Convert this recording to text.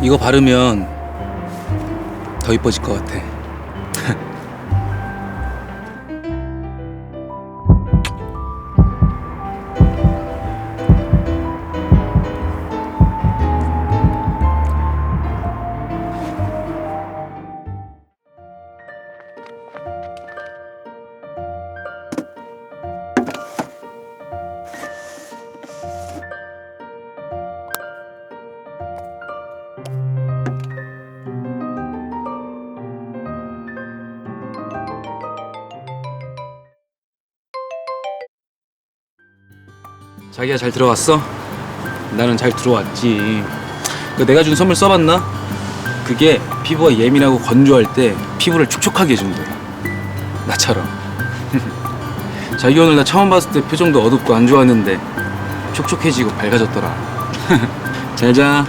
이거 바르면 더 이뻐질 것 같아. 자기야 잘 들어왔어? 나는 잘 들어왔지. 그 내가 준 선물 써봤나? 그게 피부가 예민하고 건조할 때 피부를 촉촉하게 해준대. 나처럼. 자기 오늘 나 처음 봤을 때 표정도 어둡고 안 좋았는데 촉촉해지고 밝아졌더라. 잘 자.